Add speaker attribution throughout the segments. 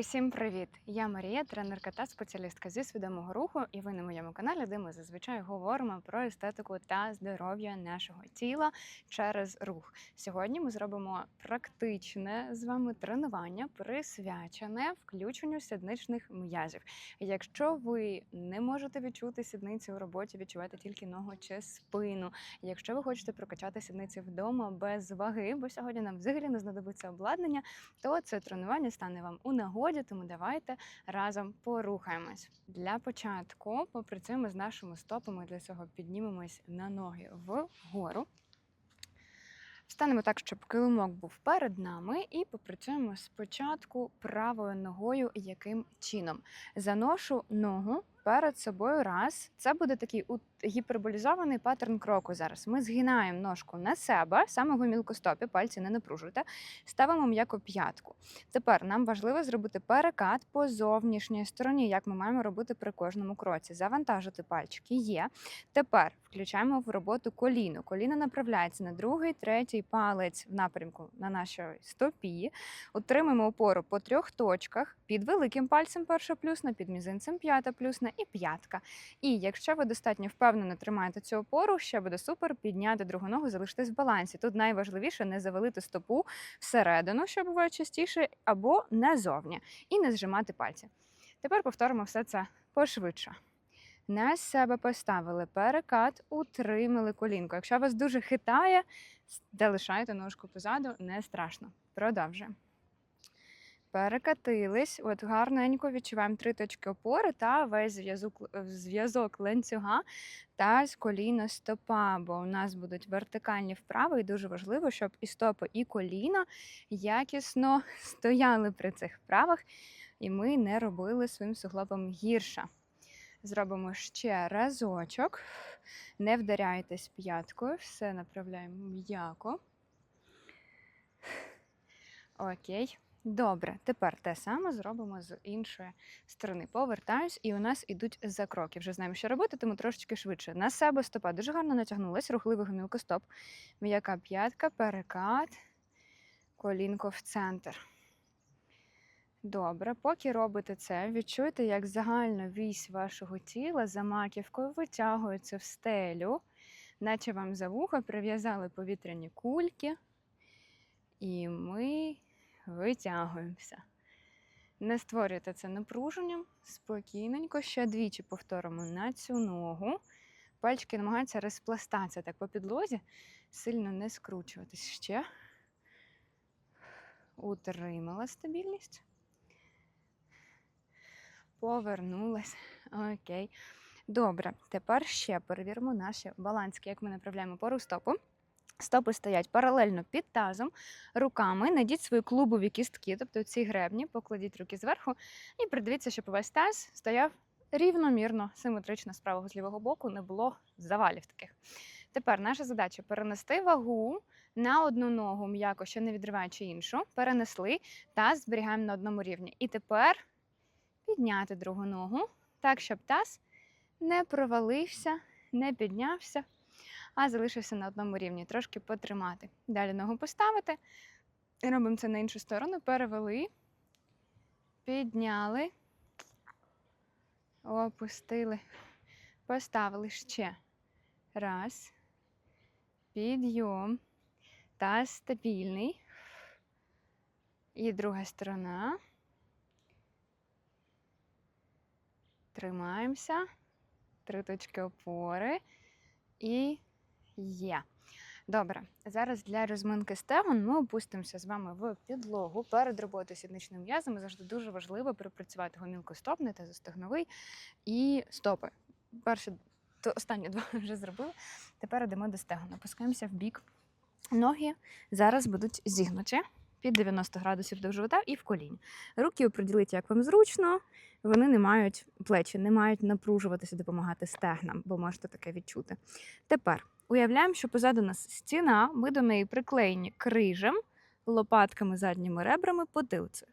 Speaker 1: Усім привіт! Я Марія, тренерка та спеціалістка зі свідомого руху, і ви на моєму каналі, де ми зазвичай говоримо про естетику та здоров'я нашого тіла через рух. Сьогодні ми зробимо практичне з вами тренування, присвячене включенню сідничних м'язів. Якщо ви не можете відчути сідниці у роботі, відчуваєте тільки ногу чи спину. Якщо ви хочете прокачати сідниці вдома без ваги, бо сьогодні нам взагалі не знадобиться обладнання, то це тренування стане вам у нагоді, тому давайте разом порухаємось. Для початку попрацюємо з нашими стопами. Для цього піднімемось на ноги вгору. Встанемо так, щоб килимок був перед нами, і попрацюємо спочатку правою ногою. Яким чином? Заношу ногу перед собою раз. Це буде такий гіперболізований паттерн кроку. Зараз ми згинаємо ножку на себе, саме в мілкостопі, пальці не напружуйте, ставимо м'яко п'ятку. Тепер нам важливо зробити перекат по зовнішній стороні, як ми маємо робити при кожному кроці. Завантажити пальчики є. Тепер включаємо в роботу коліно. Коліно направляється на другий, третій палець в напрямку на нашій стопі. Утримуємо опору по трьох точках. Під великим пальцем перша плюсна, під мізинцем п'ята плюсна і п'ятка. І якщо ви достатньо впевнено тримаєте цю опору, ще буде супер підняти другу ногу, залишитись в балансі. Тут найважливіше не завалити стопу всередину, що буває частіше, або назовні, і не зжимати пальці. Тепер повторимо все це пошвидше. На себе поставили перекат, утримали колінко. Якщо вас дуже хитає, залишайте ножку позаду, не страшно. Продовжуємо. Перекатились, от гарненько відчуваємо три точки опори та весь зв'язок, зв'язок ланцюга та з коліна стопа, бо у нас будуть вертикальні вправи, і дуже важливо, щоб і стопи, і коліна якісно стояли при цих вправах, і ми не робили своїм суглобом гірше. Зробимо ще разочок. Не вдаряйтесь п'яткою, все направляємо м'яко. Окей. Добре, тепер те саме зробимо з іншої сторони. Повертаюсь, і у нас ідуть закроки. Вже знаємо, що робити, тому трошечки швидше. На себе стопа дуже гарно натягнулась, рухливий гомілкостоп. М'яка п'ятка, перекат, колінко в центр. Добре, поки робите це, відчуйте, як загальна вісь вашого тіла за маківкою витягується в стелю, наче вам за вуха прив'язали повітряні кульки. І ми витягуємося. Не створюйте це напруженням, спокійненько, ще двічі повторимо на цю ногу. Пальчики намагаються розпластатися так по підлозі, сильно не скручуватись ще. Утримала стабільність. Повернулась. Окей. Добре, тепер ще перевіримо наші балански, як ми направляємо пору стопу. Стопи стоять паралельно під тазом, руками. Найдіть свої клубові кістки, тобто ці гребні, покладіть руки зверху і придивіться, щоб увесь таз стояв рівномірно, симетрично з правого з лівого боку, не було завалів таких. Тепер наша задача перенести вагу на одну ногу, м'яко, ще не відриваючи іншу. Перенесли, таз зберігаємо на одному рівні. І тепер підняти другу ногу, так, щоб таз не провалився, не піднявся а залишився на одному рівні, трошки потримати. Далі ногу поставити. Робимо це на іншу сторону. Перевели, підняли, опустили, поставили ще. Раз. Підйом. Таз стабільний. І друга сторона. Тримаємося. Три точки опори. І Є. Добре, зараз для розминки стегон ми опустимося з вами в підлогу перед роботою сідничним м'язом. Завжди дуже важливо пропрацювати гомілкостопний та застегновий і стопи. Перші, то останні два вже зробили. Тепер йдемо до стегон. Опускаємося в бік. Ноги зараз будуть зігнуті під 90 градусів до живота і в коліні. Руки оприділіть, як вам зручно. Вони не мають плечі, не мають напружуватися, допомагати стегнам, бо можете таке відчути. Тепер уявляємо, що позаду нас стіна, ми до неї приклеєні крижем, лопатками, задніми ребрами, потилцею.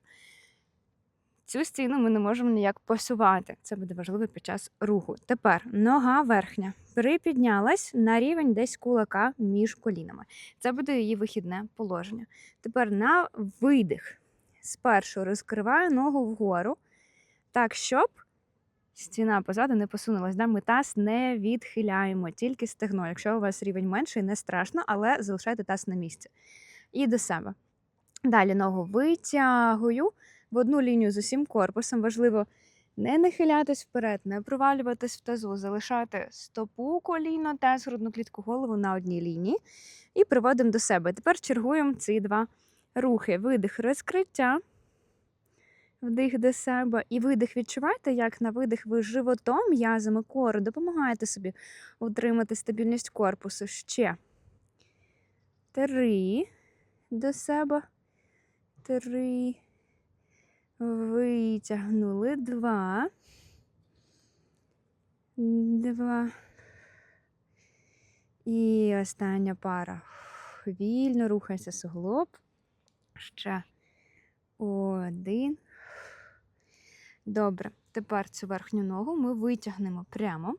Speaker 1: Цю стіну ми не можемо ніяк посувати. Це буде важливо під час руху. Тепер нога верхня припіднялась на рівень десь кулака між колінами. Це буде її вихідне положення. Тепер на видих спершу розкриваю ногу вгору, так, щоб стіна позаду не посунулась. Да? Ми таз не відхиляємо, тільки стегно. Якщо у вас рівень менший, не страшно, але залишайте таз на місці. І до себе. Далі ногу витягую в одну лінію з усім корпусом. Важливо не нахилятись вперед, не провалюватись в тазу, залишати стопу коліно, таз, грудну клітку, голову на одній лінії. І приводимо до себе. Тепер чергуємо ці два рухи. Видих, розкриття. Вдих до себе. І видих відчувайте, як на видих ви животом, м'язами кору допомагаєте собі утримати стабільність корпусу. Ще. Три. До себе. Три. Витягнули. Два. Два. І остання пара. Вільно рухайся суглоб. Ще один. Добре. Тепер цю верхню ногу ми витягнемо прямо.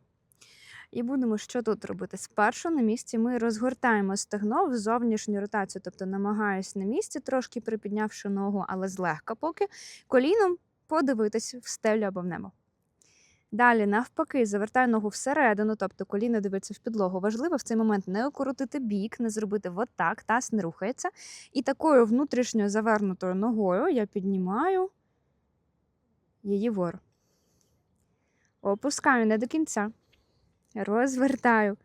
Speaker 1: І будемо що тут робити? Спершу на місці ми розгортаємо стегно в зовнішню ротацію, тобто намагаюсь на місці, трошки припіднявши ногу, але злегка поки коліном подивитись в стелю або в небо. Далі, навпаки, завертаю ногу всередину, тобто коліно дивиться в підлогу. Важливо в цей момент не окрутити бік, не зробити вот так, таз не рухається. І такою внутрішньо завернутою ногою я піднімаю її вгору. Опускаю не до кінця. Розвертаю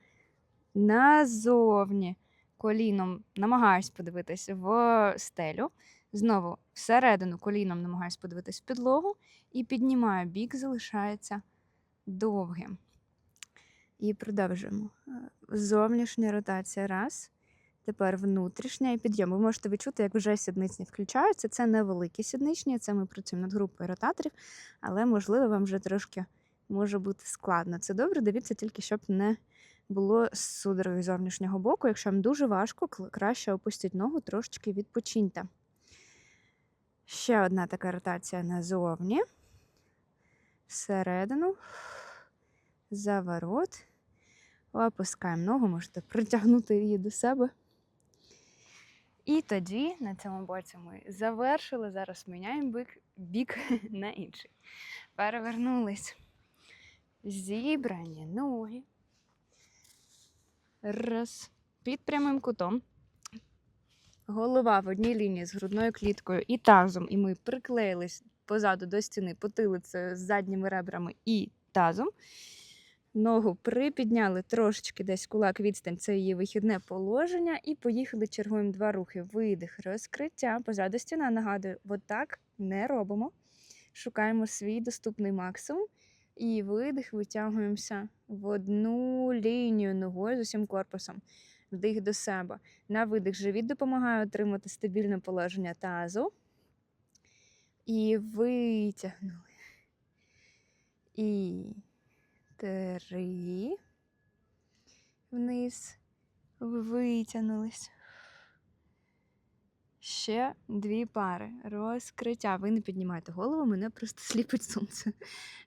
Speaker 1: назовні. Коліном намагаюсь подивитись в стелю. Знову всередину коліном намагаюсь подивитись в підлогу. І піднімаю бік, залишається довгим. І продовжуємо. Зовнішня ротація. Раз. Тепер внутрішня і підйом. Ви можете відчути, як вже сідниці включаються. Це невеликі сідничні, це ми працюємо над групою ротаторів, але, можливо, вам вже трошки може бути складно. Це добре, дивіться, тільки щоб не було судороги зовнішнього боку. Якщо вам дуже важко, краще опустіть ногу, трошечки відпочиньте. Ще одна така ротація назовні. Всередину. Заворот. Опускаємо ногу, можете притягнути її до себе. І тоді на цьому боці ми завершили. Зараз міняємо бік, бік на інший. Перевернулись. Зібрані ноги. Раз. Під прямим кутом. Голова в одній лінії з грудною кліткою і тазом. І ми приклеїлись позаду до стіни, потилицею з задніми ребрами і тазом. Ногу припідняли трошечки десь кулак відстань, це її вихідне положення. І поїхали чергуємо два рухи. Видих, розкриття. Позаду стіна. Нагадую, отак не робимо. Шукаємо свій доступний максимум. І видих, витягуємося в одну лінію ногою з усім корпусом. Вдих до себе. На видих живіт допомагає отримати стабільне положення тазу. І витягнули. І три. Вниз. Витягнулись. Ще дві пари. Розкриття. Ви не піднімаєте голову, мене просто сліпить сонце.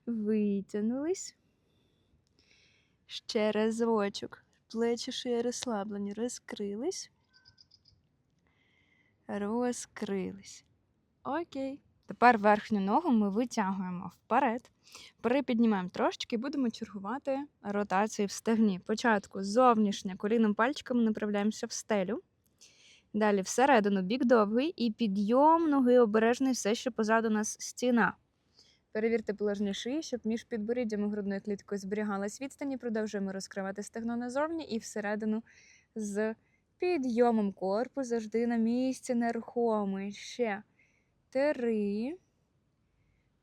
Speaker 1: Витягнулись. Ще разочок. Плечі шиї розслаблені. Розкрились. Розкрились. Окей. Тепер верхню ногу ми витягуємо вперед. Припіднімаємо трошечки і будемо чергувати ротації в стегні. Спочатку зовнішня, коліном пальчиками направляємося в стелю. Далі всередину бік довгий і підйом ноги обережний, все, що позаду нас стіна. Перевірте положення шиї, щоб між підборіддям і грудною кліткою зберігалась відстань. І Продовжуємо розкривати стегно назовні і всередину з підйомом корпус завжди на місці нерухомий. Ще три.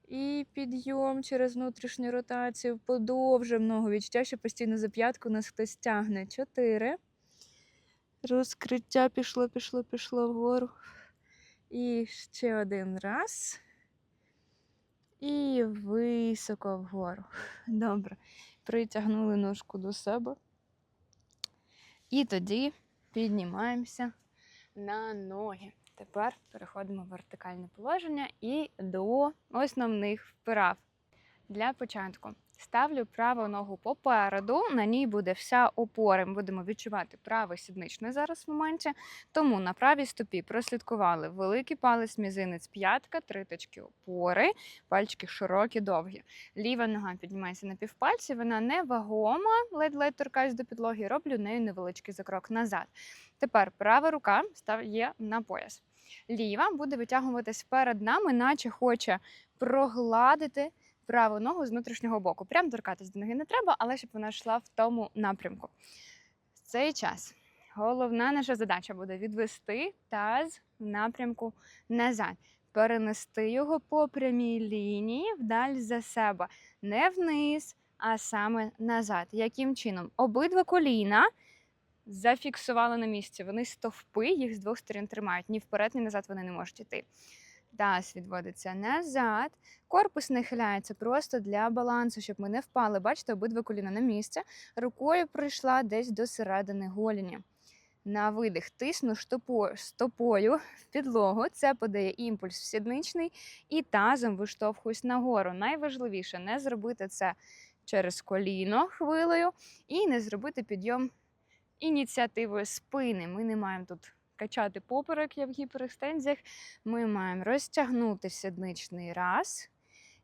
Speaker 1: І підйом через внутрішню ротацію. Подовжуємо ногу. Відчуття, що постійно за п'ятку нас хтось тягне. Чотири. Розкриття пішло, пішло, пішло вгору. І ще один раз. І високо вгору. Добре. Притягнули ножку до себе. І тоді піднімаємося на ноги. Тепер переходимо в вертикальне положення і до основних вправ. Для початку Ставлю праву ногу попереду, на ній буде вся опора. Ми будемо відчувати правий сідничний зараз в моменті. Тому на правій стопі прослідкували великий палець, мізинець, п'ятка, три точки опори, пальчики широкі, довгі. Ліва нога піднімається на півпальці, вона не вагома, ледь-ледь торкаюсь до підлоги, роблю нею невеличкий закрок назад. Тепер права рука стає на пояс. Ліва буде витягуватись перед нами, наче хоче прогладити праву ногу з внутрішнього боку. Прям торкатись до ноги не треба, але щоб вона йшла в тому напрямку. В цей час головна наша задача буде відвести таз в напрямку назад, перенести його по прямій лінії вдаль за себе, не вниз, а саме назад. Яким чином? Обидва коліна зафіксували на місці. Вони стовпи, їх з двох сторін тримають. Ні вперед, ні назад вони не можуть йти. Таз відводиться назад. Корпус нахиляється просто для балансу, щоб ми не впали. Бачите, обидва коліна на місце. Рукою прийшла десь до середини голіні. На видих тисну стопою в підлогу. Це подає імпульс в сідничний і тазом виштовхуюсь нагору. Найважливіше не зробити це через коліно хвилею і не зробити підйом ініціативою спини. Ми не маємо тут качати поперек, як в гіперекстензіях. Ми маємо розтягнути сідничний раз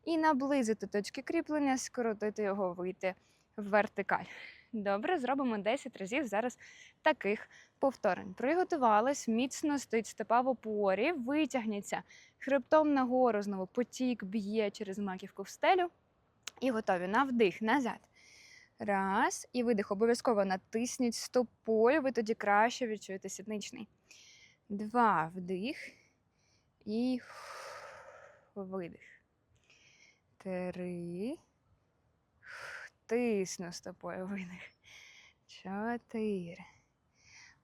Speaker 1: і наблизити точки кріплення, скоротити його, вийти в вертикаль. Добре, зробимо 10 разів зараз таких повторень. Приготувались, міцно стоїть стопа в опорі, витягніться хребтом нагору, знову потік б'є через маківку в стелю. І готові на вдих назад. Раз. І видих. Обов'язково натисніть стопою, ви тоді краще відчуєте сідничний. Два. Вдих. І видих. Три. Тисну стопою видих. Чотири.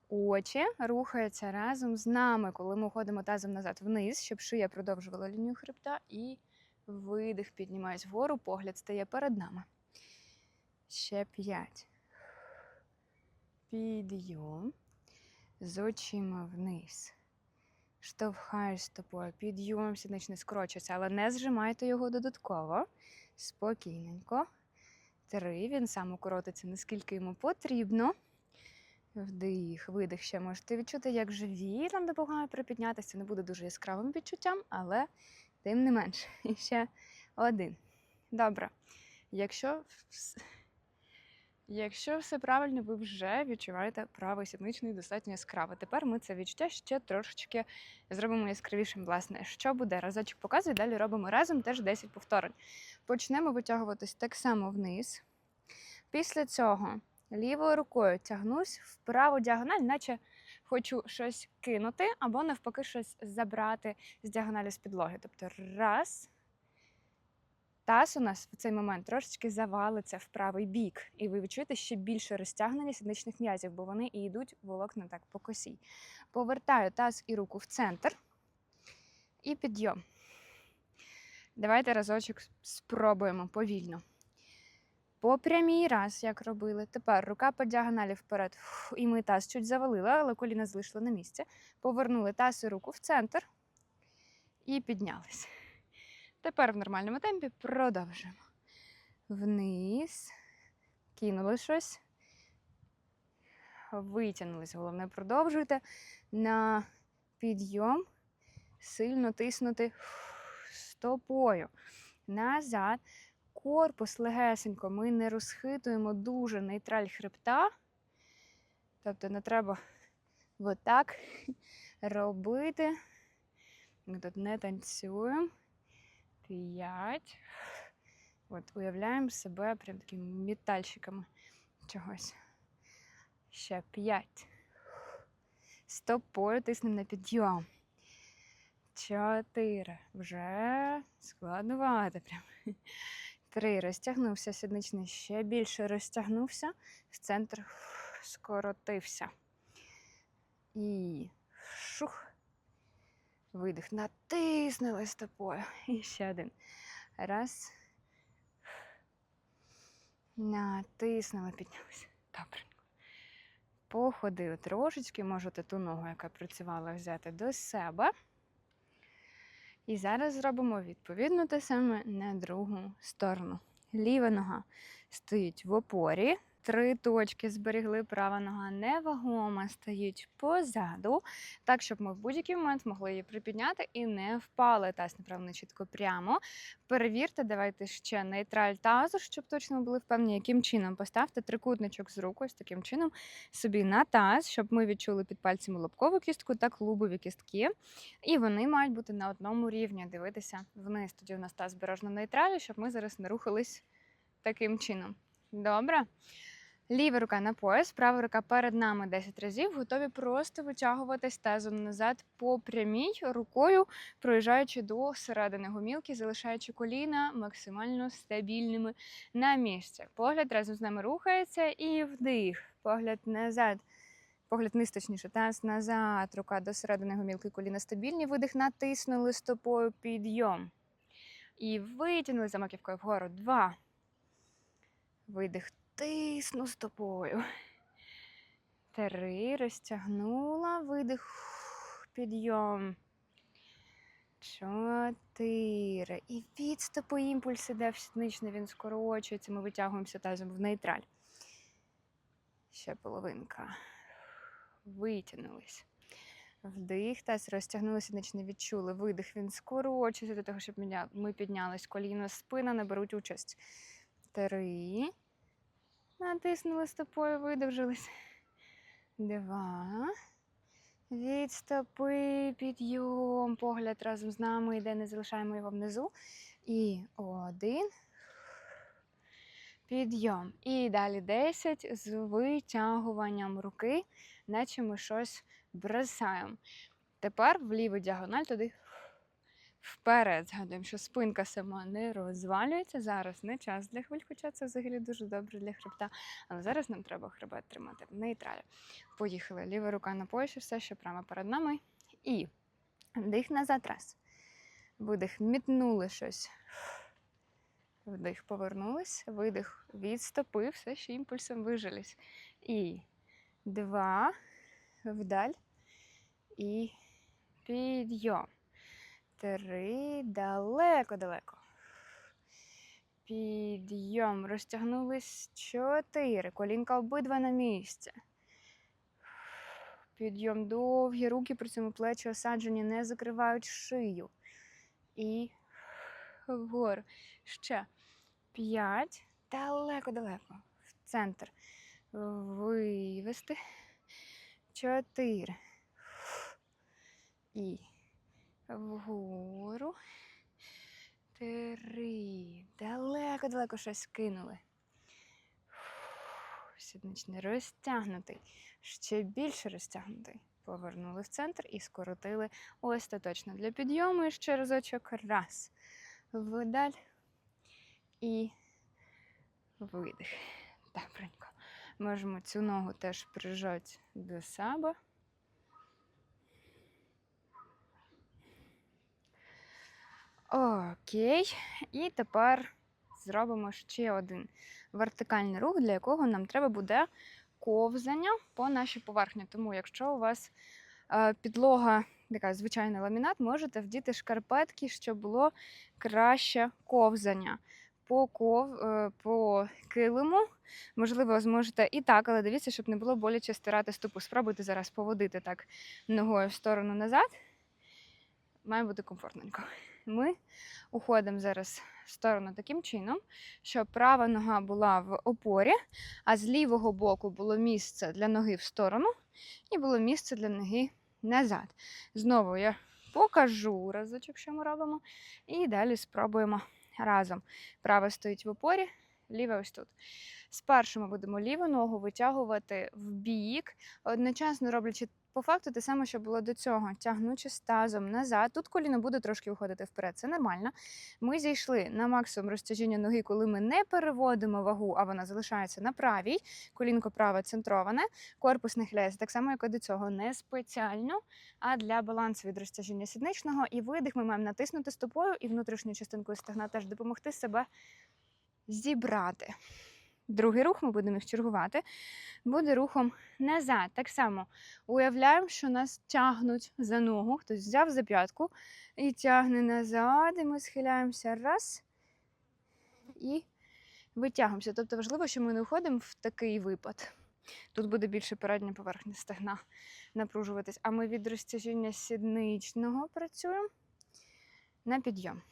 Speaker 1: Очі рухаються разом з нами, коли ми ходимо тазом назад вниз, щоб шия продовжувала лінію хребта. І видих, піднімаюсь вгору, погляд стає перед нами. Ще п'ять. Підйом. З очима вниз. Штовхаєш стопою. Підйом, сідничний скорочується, але не зжимайте його додатково. Спокійненько. Три. Він сам укоротиться, наскільки йому потрібно. Вдих, видих. Ще можете відчути, як живіт нам допомагає припіднятися. Не буде дуже яскравим відчуттям, але тим не менше. І ще один. Добре. Якщо, якщо все правильно, ви вже відчуваєте правий сідничний достатньо яскраво. Тепер ми це відчуття ще трошечки зробимо яскравішим. Власне, що буде? Разочок показую, далі робимо разом теж 10 повторень. Почнемо витягуватись так само вниз. Після цього лівою рукою тягнусь в праву діагональ, наче хочу щось кинути, або навпаки щось забрати з діагоналі з підлоги. Тобто раз. Таз у нас в цей момент трошечки завалиться в правий бік, і ви відчуєте ще більше розтягнення сідничних м'язів, бо вони і йдуть волокна так по косі. Повертаю таз і руку в центр і підйом. Давайте разочок спробуємо повільно. По прямій раз, як робили. Тепер рука по діагоналі вперед. І ми таз чуть завалили, але коліна залишили на місці. Повернули таз і руку в центр і піднялись. Тепер в нормальному темпі продовжуємо. Вниз. Кинули щось. Витягнулись. Головне, продовжуйте. На підйом. Сильно тиснути стопою. Назад. Корпус легесенько. Ми не розхитуємо дуже нейтраль хребта. Тобто не треба отак робити. Ми тут не танцюємо. П'ять. От, уявляємо себе прям такими метальщиками чогось. Ще п'ять. Стопою тиснемо на підйом. Чотири. Вже складнувати прям. Три. Розтягнувся сідничний. Ще більше розтягнувся. В центр скоротився. І шух. Видих. Натиснули стопою. І ще один. Раз. Натиснули, піднялися. Добре. Походили трошечки, можете ту ногу, яка працювала, взяти до себе. І зараз зробимо відповідно те саме на другу сторону. Ліва нога стоїть в опорі. Три точки зберегли, права нога невагома, стоїть позаду, так, щоб ми в будь-який момент могли її припідняти і не впали. Таз направлено чітко прямо. Перевірте, давайте ще нейтраль тазу, щоб точно ми були впевнені, яким чином поставте трикутничок з руку, ось таким чином собі на таз, щоб ми відчули під пальцями лобкову кістку та клубові кістки. І вони мають бути на одному рівні, дивитися вниз. Тоді у нас таз збережно нейтралі, щоб ми зараз не рухались таким чином. Добре? Ліва рука на пояс, права рука перед нами 10 разів, готові просто витягуватись тазом назад по прямій рукою, проїжджаючи до середини гомілки, залишаючи коліна максимально стабільними на місці. Погляд разом з нами рухається і вдих, погляд назад. Погляд вниз, точніше, таз назад, рука до середини гомілки, коліна стабільні, видих, натиснули стопою, підйом. І витягнули за маківкою вгору. Два. Видих, тисну стопою. Три. Розтягнула. Видих. Підйом. Чотири. І від стопи імпульс іде в він скорочується. Ми витягуємося тазом в нейтраль. Ще половинка. Витягнулись. Вдих, таз розтягнулися, наче не відчули. Видих, він скорочується для того, щоб ми піднялись. Коліно, спина не беруть участь. Три. Натиснули стопою, видовжились. Два. Від стопи, підйом. Погляд разом з нами йде, не залишаємо його внизу. І один. Підйом. І далі 10 з витягуванням руки, наче ми щось бросаємо. Тепер в ліву діагональ туди вперед. Згадуємо, що спинка сама не розвалюється. Зараз не час для хвиль, хоча це взагалі дуже добре для хребта. Але зараз нам треба хребет тримати в нейтралі. Поїхали. Ліва рука на поясі, все ще прямо перед нами. І вдих назад раз. Видих, мітнули щось. Вдих, повернулись, видих, відступив, все ще імпульсом вижились. І два, вдаль. І підйом. Три, далеко-далеко. Підйом. Розтягнулись чотири. Колінка обидва на місці. Підйом довгі, руки при цьому плечі осаджені, не закривають шию. І вгору. Ще. П'ять. Далеко-далеко. В центр. Вивести. Чотири. І вгору. Три. Далеко-далеко щось кинули. Сідничний розтягнутий. Ще більше розтягнутий. Повернули в центр і скоротили остаточно для підйому. І ще разочок. Раз. Вдаль. І видих. Добренько. Можемо цю ногу теж прижати до себе. Окей. І тепер зробимо ще один вертикальний рух, для якого нам треба буде ковзання по нашій поверхні. Тому, якщо у вас е, підлога така звичайний ламінат, можете вдіти шкарпетки, щоб було краще ковзання. По ков, е, по килиму, можливо, зможете і так, але дивіться, щоб не було боляче стирати стопу. Спробуйте зараз поводити так ногою в сторону назад. Має бути комфортненько. Ми уходимо зараз в сторону таким чином, щоб права нога була в опорі, а з лівого боку було місце для ноги в сторону і було місце для ноги назад. Знову я покажу разочок, що ми робимо, і далі спробуємо разом. Права стоїть в опорі, ліва ось тут. Спершу ми будемо ліву ногу витягувати в бік, одночасно роблячи по факту те саме, що було до цього, тягнучи з тазом назад. Тут коліно буде трошки уходити вперед, це нормально. Ми зійшли на максимум розтяжіння ноги, коли ми не переводимо вагу, а вона залишається на правій. Колінко праве центроване, корпус нахиляється так само, як і до цього, не спеціально, а для балансу від розтяжіння сідничного. І видих ми маємо натиснути стопою і внутрішньою частинкою стегна теж допомогти себе зібрати. Другий рух ми будемо їх чергувати. Буде рухом назад. Так само уявляємо, що нас тягнуть за ногу. Хтось взяв за п'ятку і тягне назад. І ми схиляємося раз. І Витягуємося. Тобто важливо, що ми не входимо в такий випад. Тут буде більше передня поверхня стегна напружуватись. А ми від розтяжіння сідничного працюємо на підйом.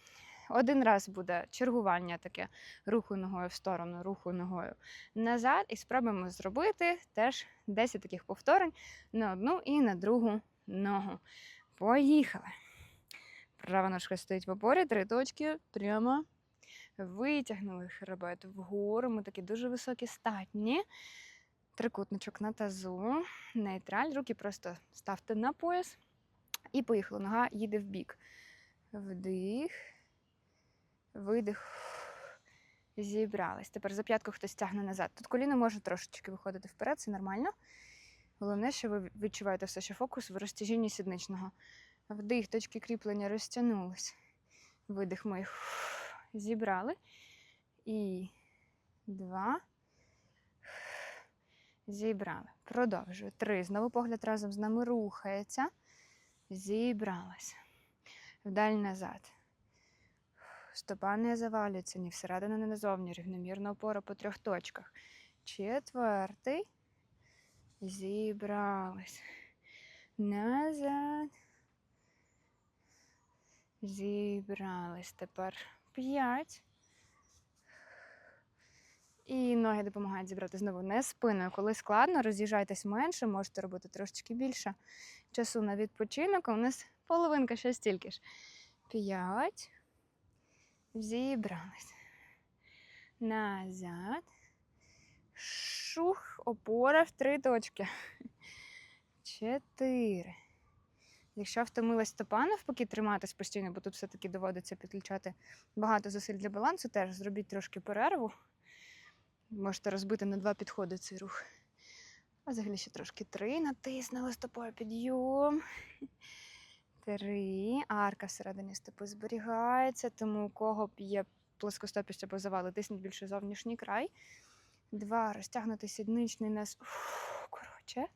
Speaker 1: Один раз буде чергування таке руху ногою в сторону, руху ногою назад. І спробуємо зробити теж 10 таких повторень на одну і на другу ногу. Поїхали. Права ножка стоїть в опорі, три точки прямо. Витягнули хребет вгору. Ми такі дуже високі статні. Трикутничок на тазу, нейтраль, руки просто ставте на пояс. І поїхали. Нога їде в бік. Вдих, видих. Зібрались. Тепер за п'ятку хтось тягне назад. Тут коліно може трошечки виходити вперед, це нормально. Головне, що ви відчуваєте все, що фокус в розтяжінні сідничного. Вдих, точки кріплення розтягнулись. Видих ми зібрали. І два. Зібрали. Продовжую. Три. Знову погляд разом з нами рухається. Зібралась. Вдаль назад. Стопа не завалюється ні всередину, ні назовні. Рівномірна опора по трьох точках. Четвертий. Зібрались. Назад. Зібрались. Тепер п'ять. І ноги допомагають зібрати знову не спиною. Коли складно, роз'їжджайтесь менше, можете робити трошечки більше часу на відпочинок. А у нас половинка ще стільки ж. П'ять. Зібрались. Назад. Шух. Опора в три точки. Чотири. Якщо втомилась стопа, навпаки, триматись постійно, бо тут все-таки доводиться підключати багато зусиль для балансу, теж зробіть трошки перерву. Можете розбити на два підходи цей рух. А взагалі ще трошки три. Натиснули стопою підйом. Три. Арка всередині стопи зберігається, тому у кого б є плоскостопість або завали, тисніть більше зовнішній край. Два. Розтягнути сідничний нас. Ух, коротше.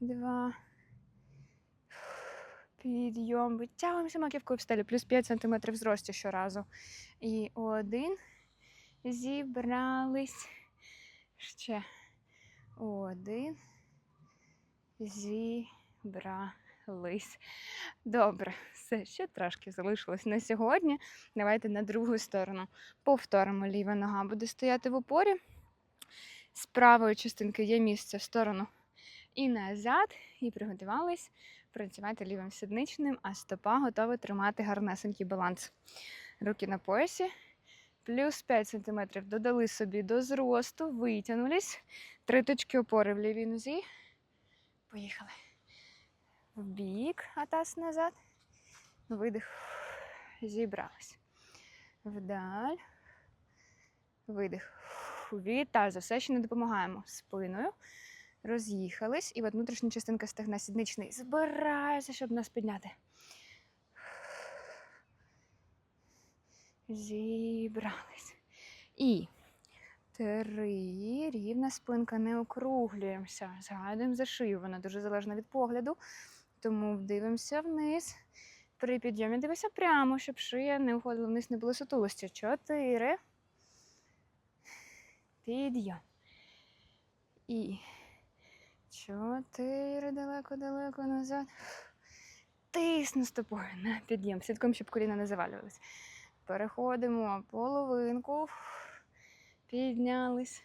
Speaker 1: Два. Підйом. Витягуємося маківкою в стелі. Плюс 5 см зрості щоразу. І один. Зібрались. Ще один. Зібрались. Добре, все, ще трошки залишилось на сьогодні. Давайте на другу сторону. Повторимо ліва нога буде стояти в опорі. З правої частинки є місце в сторону і назад. І приготувались працювати лівим сідничним, а стопа готова тримати гарнесенький баланс. Руки на поясі. Плюс 5 см додали собі до зросту, витягнулись. Три точки опори в лівій нозі. Поїхали. В бік, а таз назад. Видих. Зібрались. Вдаль. Видих. Від тазу. Все ще не допомагаємо спиною. Роз'їхались. І от внутрішня частинка стегна сідничний збирається, щоб нас підняти. Зібрались. І три. Рівна спинка, не округлюємося. Згадуємо за шию. Вона дуже залежна від погляду. Тому дивимося вниз. При підйомі дивися прямо, щоб шия не уходила вниз, не було сутулості. Чотири. Підйом. І чотири далеко-далеко назад. Тисну стопою на підйом. Слідком, щоб коліна не завалювались. Переходимо половинку. Піднялись.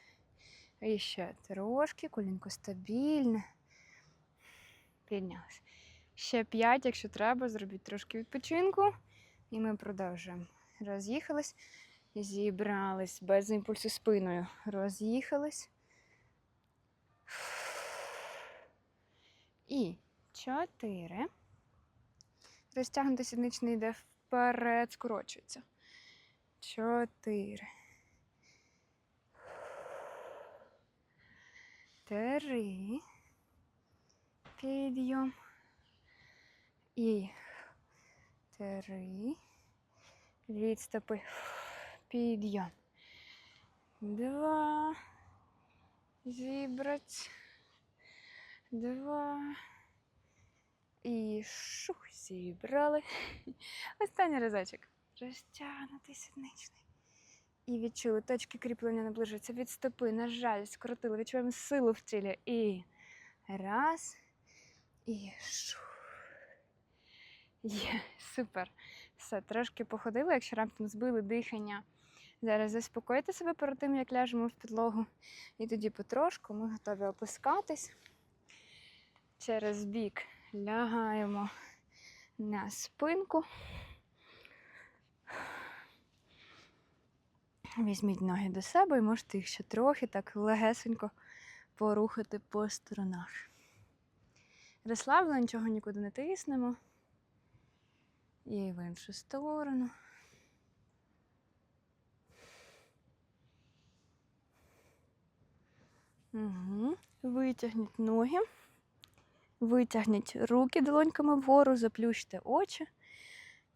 Speaker 1: І ще трошки, колінко стабільне. Піднялись. Ще п'ять, якщо треба, зробіть трошки відпочинку. І ми продовжуємо. Роз'їхались, зібрались без імпульсу спиною. Роз'їхались. І чотири. Розтягнути сідничний йде вперед, скорочується. Чотири. Три. Підйом. І три. Відступи. Підйом. Два. Зібрать. Два. І шух, зібрали. Останній разочок. Розтягнутий сідничний. І відчули, точки кріплення наближуються від стопи, на жаль, скоротили, відчуваємо силу в тілі. І раз. І шу. Є, супер. Все, трошки походили, якщо раптом збили дихання. Зараз заспокойте себе перед тим, як ляжемо в підлогу. І тоді потрошку ми готові опускатись. Через бік лягаємо на спинку. Візьміть ноги до себе і можете їх ще трохи так легесенько порухати по сторонах. Розслаблено, нічого нікуди не тиснемо. І в іншу сторону. Угу. Витягніть ноги, витягніть руки долоньками вгору, заплющте очі.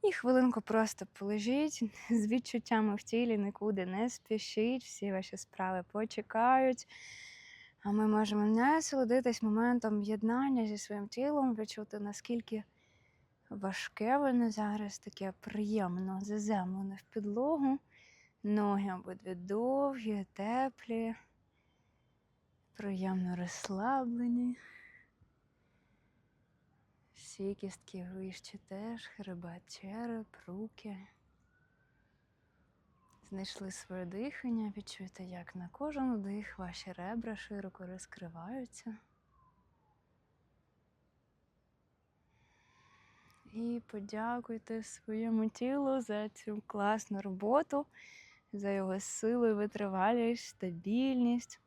Speaker 1: І хвилинку просто полежіть з відчуттями в тілі, нікуди не спішіть, всі ваші справи почекають. А ми можемо насолодитись моментом єднання зі своїм тілом, відчути, наскільки важке воно зараз, таке приємно заземлене в підлогу. Ноги обидві довгі, теплі, приємно розслаблені. Всі кістки вище теж, хребет, череп, руки. Знайшли своє дихання, відчуйте, як на кожен вдих ваші ребра широко розкриваються. І подякуйте своєму тілу за цю класну роботу, за його силу, і витривалість, стабільність.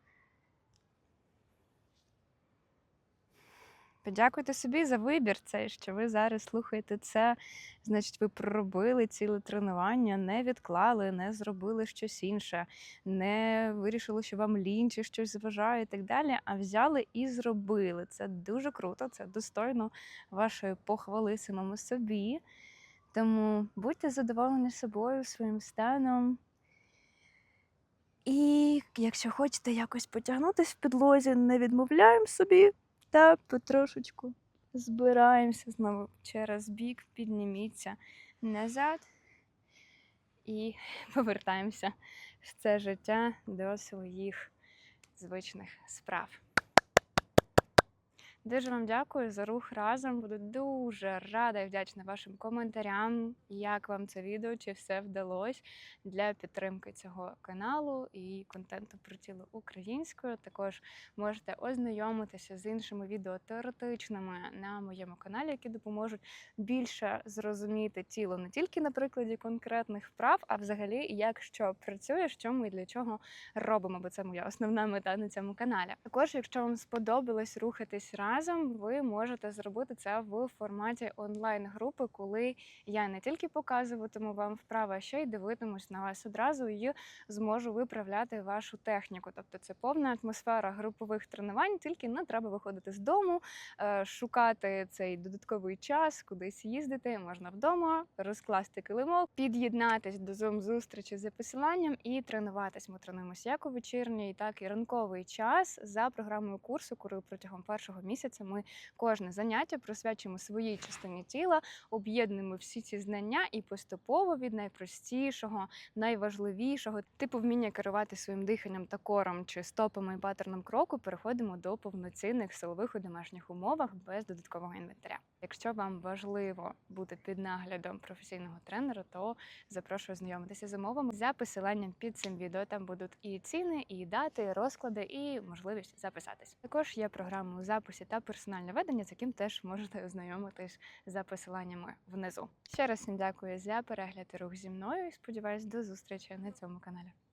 Speaker 1: Подякуйте собі за вибір цей, що ви зараз слухаєте це. Значить, ви проробили ціле тренування, не відклали, не зробили щось інше, не вирішили, що вам лінь чи щось заважає і так далі, а взяли і зробили. Це дуже круто, це достойно вашої похвали самому собі. Тому будьте задоволені собою, своїм станом. І якщо хочете якось потягнутися в підлозі, не відмовляємо собі та потрошечку збираємося знову через бік, підніміться назад і повертаємося в це життя до своїх звичних справ. Дуже вам дякую за рух разом. Буду дуже рада і вдячна вашим коментарям, як вам це відео, чи все вдалося для підтримки цього каналу і контенту про тіло українською. Також можете ознайомитися з іншими відео теоретичними на моєму каналі, які допоможуть більше зрозуміти тіло не тільки на прикладі конкретних вправ, а взагалі як що працює, що ми і для чого робимо, бо це моя основна мета на цьому каналі. Також, якщо вам сподобалось рухатись разом, ви можете зробити це в форматі онлайн-групи, коли я не тільки показуватиму вам вправи, а ще й дивитимусь на вас одразу і зможу виправляти вашу техніку. Тобто це повна атмосфера групових тренувань, тільки не треба виходити з дому, е, шукати цей додатковий час, кудись їздити. Можна вдома розкласти килимок, під'єднатись до зум зустрічі за посиланням і тренуватись. Ми тренуємося як у вечірній, так і ранковий час за програмою курсу, коли протягом першого місяця ми кожне заняття присвячуємо своїй частині тіла, об'єднуємо всі ці знання і поступово від найпростішого, найважливішого, типу вміння керувати своїм диханням та кором чи стопами і паттерном кроку, переходимо до повноцінних силових у домашніх умовах без додаткового інвентаря. Якщо вам важливо бути під наглядом професійного тренера, то запрошую знайомитися з умовами за посиланням під цим відео. Там будуть і ціни, і дати, і розклади, і можливість записатись. Також є програми у записі та персональне ведення, з яким теж можете ознайомитись за посиланнями внизу. Ще раз всім дякую за перегляд і рух зі мною і сподіваюсь до зустрічі на цьому каналі.